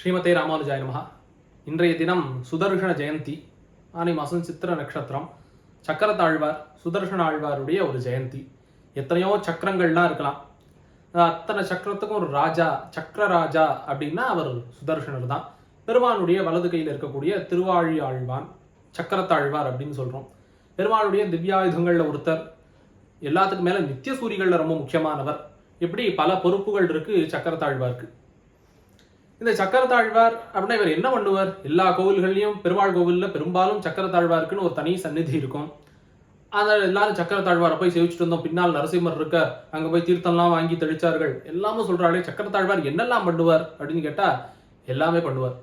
ஸ்ரீமதே ராமானுஜாய நமஹ. இன்றைய தினம் சுதர்ஷன ஜெயந்தி ஆனி மாதம் சித்திர நட்சத்திரம் சக்கரத்தாழ்வார் சுதர்ஷன ஆழ்வாருடைய ஒரு ஜெயந்தி. எத்தனையோ சக்கரங்கள்லாம் இருக்கலாம். அத்தனை சக்கரத்துக்கும் ஒரு ராஜா சக்கர ராஜா அப்படின்னா அவர் சுதர்ஷனர் தான். பெருமானுடைய வலது கையில் இருக்கக்கூடிய திருவாழி ஆழ்வான் சக்கரத்தாழ்வார் அப்படின்னு சொல்கிறோம் பெருமானுடைய திவ்யாயுதங்களில் ஒருத்தர் எல்லாத்துக்கும் மேலே நித்திய சூரிகளில் ரொம்ப முக்கியமானவர். இப்படி பல பொறுப்புகள் இருக்குது சக்கரத்தாழ்வாருக்கு. இந்த சக்கரத்தாழ்வார் அப்படின்னா இவர் என்ன பண்ணுவார்? எல்லா கோவில்கள்லையும் பெருமாள் கோவிலில் பெரும்பாலும் சக்கரத்தாழ்வாருக்குன்னு ஒரு தனி சந்நிதி இருக்கும். அதனால் எல்லாரும் சக்கரத்தாழ்வாரை போய் சேவிச்சுட்டு வந்தோம். பின்னால் நரசிம்மர் இருக்க அங்கே போய் தீர்த்தம்லாம் வாங்கி தெளிச்சார்கள். எல்லாமும் சொல்கிறாளே சக்கரத்தாழ்வார் என்னெல்லாம் பண்ணுவார்? அப்படின்னு கேட்டால் எல்லாமே பண்ணுவார்.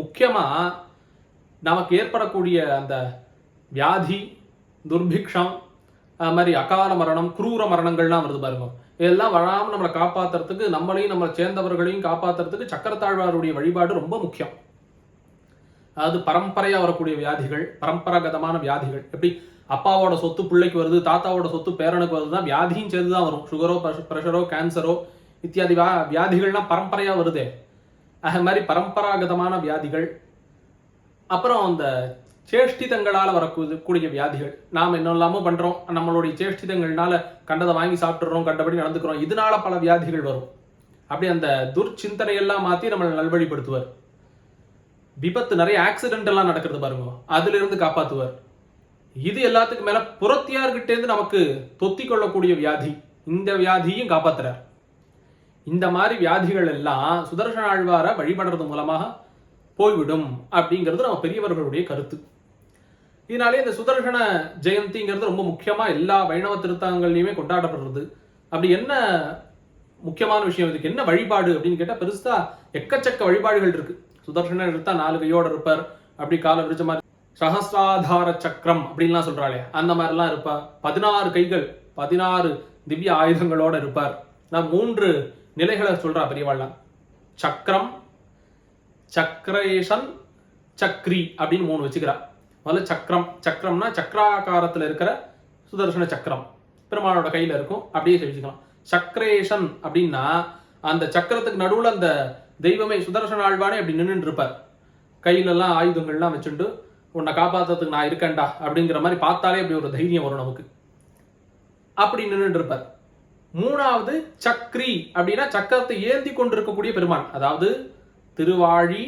முக்கியமாக நமக்கு ஏற்படக்கூடிய அந்த வியாதி துர்பிக்ஷம் அது மாதிரி அகால மரணம் குரூர மரணங்கள்லாம் வருது பாருங்க. இதெல்லாம் வராமல் நம்மளை காப்பாற்றுறதுக்கு நம்மளையும் நம்மளை சேர்ந்தவர்களையும் காப்பாத்துறதுக்கு சக்கரத்தாழ்வாருடைய வழிபாடு ரொம்ப முக்கியம். அதாவது பரம்பரையாக வரக்கூடிய வியாதிகள் பரம்பராகதமான வியாதிகள். எப்படி? அப்பாவோட சொத்து பிள்ளைக்கு வருது தாத்தாவோட சொத்து பேரனுக்கு வருதுன்னா வியாதியும் சேர்ந்து தான் வரும் சுகரோ ப்ரெஷரோ கேன்சரோ இத்தியாதி வியா வியாதிகள்லாம் பரம்பரையாக வருதே. அது மாதிரி பரம்பராகதமான வியாதிகள். அப்புறம் அந்த சேஷ்டிதங்களால் வரக்கூடிய வியாதிகள். நாம் என்னெல்லாமோ பண்றோம். நம்மளுடைய சேஷ்டிதங்கள்னால கண்டதை வாங்கி சாப்பிட்டுறோம் கண்டபடி நடந்துக்கிறோம். இதனால பல வியாதிகள் வரும். அப்படி அந்த துர்ச்சிந்தனையெல்லாம் மாத்தி நம்மளை நல்வழிப்படுத்துவார். விபத்து நிறைய ஆக்சிடென்ட் எல்லாம் நடக்கிறது பாருங்க. அதுல இருந்து காப்பாத்துவார். இது எல்லாத்துக்கும் மேல புறத்தியார்கிட்ட இருந்து நமக்கு தொத்தி கொள்ளக்கூடிய வியாதி. இந்த வியாதியும் காப்பாத்துறார். இந்த மாதிரி வியாதிகள் எல்லாம் சுதர்சன ஆழ்வார வழிபடுறது மூலமாக போய்விடும் அப்படிங்கிறது நம்ம பெரியவர்களுடைய கருத்து. இதனாலே இந்த சுதர்சன ஜெயந்திங்கிறது ரொம்ப முக்கியமா எல்லா வைணவ திருத்தங்கள்லையுமே கொண்டாடப்படுறது. அப்படி என்ன முக்கியமான விஷயம்? இதுக்கு என்ன வழிபாடு அப்படின்னு கேட்டா பெருசா எக்கச்சக்க வழிபாடுகள் இருக்கு. சுதர்சன எடுத்தால் நாலு கையோடு இருப்பார். அப்படி கால விரிச்ச மாதிரி சஹசிராதார சக்கரம் அப்படின்லாம் சொல்றாளே. அந்த மாதிரிலாம் இருப்பார் பதினாறு கைகள் பதினாறு திவ்ய ஆயுதங்களோட இருப்பார். நான் மூன்று நிலைகளை சொல்றா பெரியவாள்லாம். சக்கரம் சக்கரேஷன் சக்ரி அப்படின்னு மூணு வச்சுக்கிறா. முதல்ல சக்கரம். சக்கரம்னா சக்கராகாரத்தில் இருக்கிற சுதர்சன சக்கரம். பெருமாளோட கையில் இருக்கும். அப்படியே செவிச்சுக்கலாம். சக்கரேஷன் அப்படின்னா அந்த சக்கரத்துக்கு நடுவில் அந்த தெய்வமே சுதர்சன ஆழ்வானே அப்படி நின்றுட்டு இருப்பார் கையில எல்லாம் ஆயுதங்கள்லாம் வச்சுட்டு உன்னை காப்பாற்றுறதுக்கு நான் இருக்கேன்டா அப்படிங்கிற மாதிரி பார்த்தாலே அப்படி ஒரு தைரியம் வரும் நமக்கு. அப்படி நின்றுட்டு இருப்பார் மூணாவது சக்ரி அப்படின்னா சக்கரத்தை ஏந்தி கொண்டிருக்கக்கூடிய பெருமான். அதாவது திருவாழி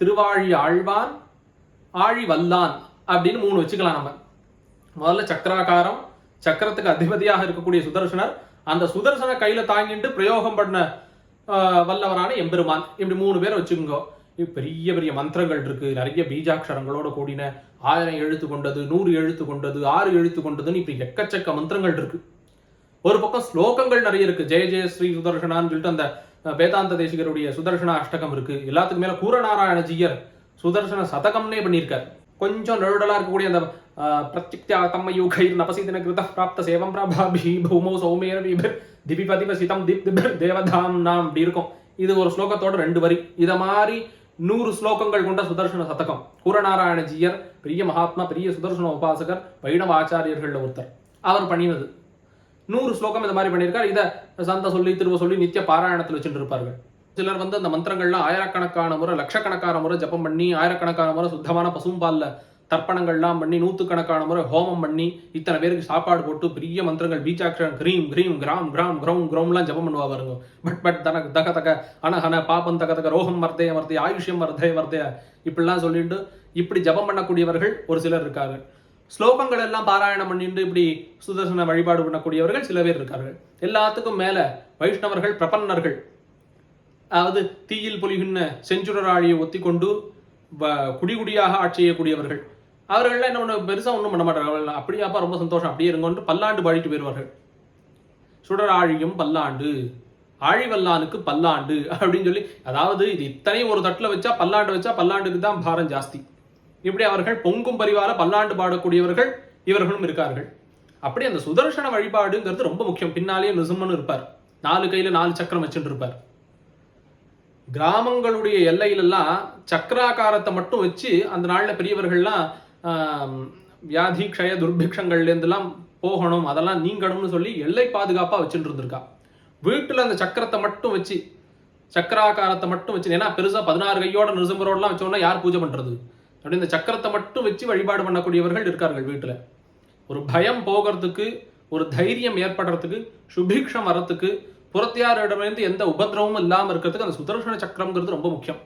திருவாழி ஆழ்வான் ஆழி வல்லான் அப்படின்னு மூணு வச்சுக்கலாம் நம்ம. முதல்ல சக்கராகாரம் சக்கரத்துக்கு அதிபதியாக இருக்கக்கூடிய சுதர்சனர் அந்த சுதர்சன கையில தாங்கிட்டு பிரயோகம் பண்ண வல்லவரான எம்பெருமான். இப்படி மூணு பேரை வச்சுக்கோங்க. பெரிய பெரிய மந்திரங்கள் இருக்கு. நிறைய பீஜாட்சரங்களோட கூடின ஆயிரம் எழுத்து கொண்டது நூறு எழுத்து கொண்டது ஆறு எழுத்து கொண்டதுன்னு இப்படி எக்கச்சக்க மந்திரங்கள் இருக்கு. ஒரு பக்கம் ஸ்லோகங்கள் நிறைய இருக்கு. ஜெய ஜெய ஸ்ரீ சுதர்சனான்னு சொல்லிட்டு அந்த வேதாந்த தேசிகருடைய சுதர்ஷன அஷ்டகம் இருக்கு. எல்லாத்துக்கும் மேல கூரநாராயணஜியர் சுதர்சன சதகம்னே பண்ணியிருக்கார். கொஞ்சம் நெருடலா இருக்கக்கூடிய அந்த பிரத்யுக்தியா தம்ம யூகைர் நபசீதன கிருத பிராப்த சேவம் பிரபாபி பூமோ சௌமேர விபர் திபிபதிப சிதம் திப் திபர் தேவதாம் நாம் இப்படி இருக்கும். இது ஒரு ஸ்லோகத்தோட ரெண்டு வரி. இதை மாதிரி நூறு ஸ்லோகங்கள் கொண்ட சுதர்சன சதகம். கூரநாராயணஜியர் பெரிய மகாத்மா பெரிய சுதர்சன உபாசகர் வைணவ ஆச்சாரியர்கள்ல ஒருத்தர். அவர் பண்ணினது. நூறு ஸ்லோகம் இந்த மாதிரி பண்ணியிருக்கார். இதை சந்த சொல்லி திரும்ப சொல்லி நித்திய பாராயணத்தில் வச்சுட்டு இருப்பார்கள் சிலர் வந்து அந்த மந்திரங்கள்லாம் ஆயிரக்கணக்கான முறை லட்சக்கணக்கான முறை ஜபம் பண்ணி ஆயிரக்கணக்கான முறை சுத்தமான பசும்பாலில் தர்ப்பணங்கள்லாம் பண்ணி நூற்றுக்கணக்கான முறை ஹோமம் பண்ணி இத்தனை பேருக்கு சாப்பாடு போட்டு பெரிய மந்திரங்கள் பீச்சாட்சரம் கிரீம் கிரீம் கிராம் கிராம் கிரௌம் கிரௌம்லாம் ஜபம் பண்ணுவா பாருங்க. பட் பட் தனக்கு தக தக அனஹன பாபம் தக தக ரோகம் வர்த்தய வர்த்தய ஆயுஷ்யம் வர்த்தய வர்த்தய இப்படிலாம் சொல்லிட்டு இப்படி ஜபம் பண்ணக்கூடியவர்கள் ஒரு சிலர் இருக்காரு ஸ்லோகங்கள் எல்லாம் பாராயணம் பண்ணிட்டு இப்படி சுதர்சன வழிபாடு பண்ணக்கூடியவர்கள் சில பேர் இருக்கார்கள். எல்லாத்துக்கும் மேலே வைஷ்ணவர்கள் பிரபன்னர்கள் அதாவது தீயில் பொலிகின்ற செஞ்சுடராழியை ஒத்தி கொண்டு வ- குடிகுடியாக ஆட்சி செய்யக்கூடியவர்கள். அவர்கள்லாம் என்ன பண்ண பெருசாக ஒன்றும் பண்ண மாட்டாங்க. அப்படியாப்பா ரொம்ப சந்தோஷம். அப்படியே இருங்கன்னு பல்லாண்டு பாடிட்டு போயிடுவார்கள். சுடராழியும் பல்லாண்டு. ஆழிவல்லானுக்கு பல்லாண்டு அப்படின்னு சொல்லி அதாவது இது இத்தனை ஒரு தட்டில் வச்சா பல்லாண்டு வச்சா பல்லாண்டுக்கு தான் பாரம் ஜாஸ்தி. இப்படி அவர்கள் பொங்கும் பரிவார பல்லாண்டு பாடக்கூடியவர்கள் இவர்களும் இருக்கார்கள். அப்படி அந்த சுதர்சன வழிபாடுங்கிறது ரொம்ப முக்கியம். பின்னாலேயே நிசும்மன் இருப்பார். நாலு கையில் நாலு சக்கரம் வச்சுட்டு இருப்பார். கிராமங்களுடைய எல்லையிலெல்லாம் சக்கராகாரத்தை மட்டும் வச்சு அந்த நாளில் பெரியவர்கள்லாம் வியாதி க்ஷய துர்பிக்ஷங்கள்லேருந்துலாம் போகணும் அதெல்லாம் நீங்கணும்னு சொல்லி எல்லை பாதுகாப்பாக வச்சுட்டு இருந்திருக்கா. வீட்டில் அந்த சக்கரத்தை மட்டும் வச்சு சக்கராகாரத்தை மட்டும் வச்சு ஏன்னா பெருசாக பதினாறு கையோட நிருசம்பரோடலாம் வச்சோம்னா யார் பூஜை பண்ணுறது அப்படி இந்த சக்கரத்தை மட்டும் வச்சு வழிபாடு பண்ணக்கூடியவர்கள் இருக்கார்கள் வீட்டில். ஒரு பயம் போகிறதுக்கு ஒரு தைரியம் ஏற்படுறதுக்கு சுபிக்ஷம் வரத்துக்கு புறத்தியாரிடமிருந்து எந்த உபதிரவமும் இல்லாமல் இருக்கிறதுக்கு அந்த சுதர்சன சக்கரம்ங்கிறது ரொம்ப முக்கியம்.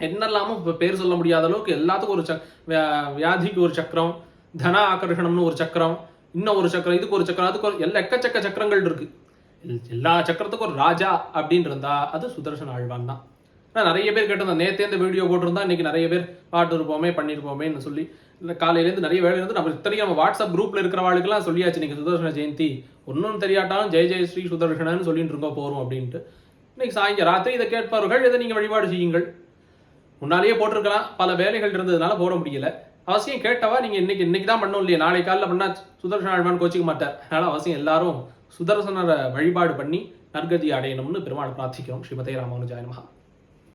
என்னெல்லாமும் இப்போ பேர் சொல்ல முடியாத அளவுக்கு எல்லாத்துக்கும் ஒரு சக் வியா- வியாதிக்கு ஒரு சக்கரம் தன ஆகர்ஷணம்னு ஒரு சக்கரம் இன்னும் ஒரு சக்கரம் இதுக்கு ஒரு சக்கரம் அதுக்கு ஒரு எல்லா எக்கச்சக்க சக்கரங்கள் இருக்கு. எல்லா சக்கரத்துக்கும் ஒரு ராஜா அப்படின்னு இருந்தா அது சுதர்சன ஆழ்வான் தான். நிறைய பேர் கேட்டிருந்தா நேத்தே இந்த வீடியோ போட்டிருந்தா இன்னைக்கு நிறைய பேர் பாட்டு இருப்போமே பண்ணியிருப்போமேன்னு சொல்லி இல்லை காலையிலேருந்து நிறைய வேலை இருந்து நம்ம இத்தனைக்கும் நம்ம வாட்ஸ்அப் குரூப்ல இருக்கிறவாளுக்கெல்லாம் சொல்லியாச்சு. நீங்க சுதர்ஷன ஜெயந்தி. ஒன்றும் தெரியாட்டாலும் ஜெய ஜெய ஸ்ரீ சுதர்ஷனன்னு சொல்லிட்டு இருக்கோம் போறோம் அப்படின்ட்டு. இன்னைக்கு சாயங்காலம் ராத்திரி இதை கேட்பார்கள் இதை நீங்க வழிபாடு செய்யுங்கள். முன்னாலேயே போட்டிருக்கலாம். பல வேலைகள் இருந்ததுனால போட முடியல. அவசியம் கேட்டவா நீங்கள் இன்னைக்கு இன்னைக்கு தான் பண்ணோம் இல்லையா? நாளை காலைல பண்ணா சுதர்சன ஆழ்வான் கோச்சிக்க மாட்டார். அதனால் அவசியம் எல்லாரும் சுதர்சனரை வழிபாடு பண்ணி நற்கதி அடையணும்னு பெருமாள் பிரார்த்திக்கிறோம். ஸ்ரீமதே ராமானுஜாய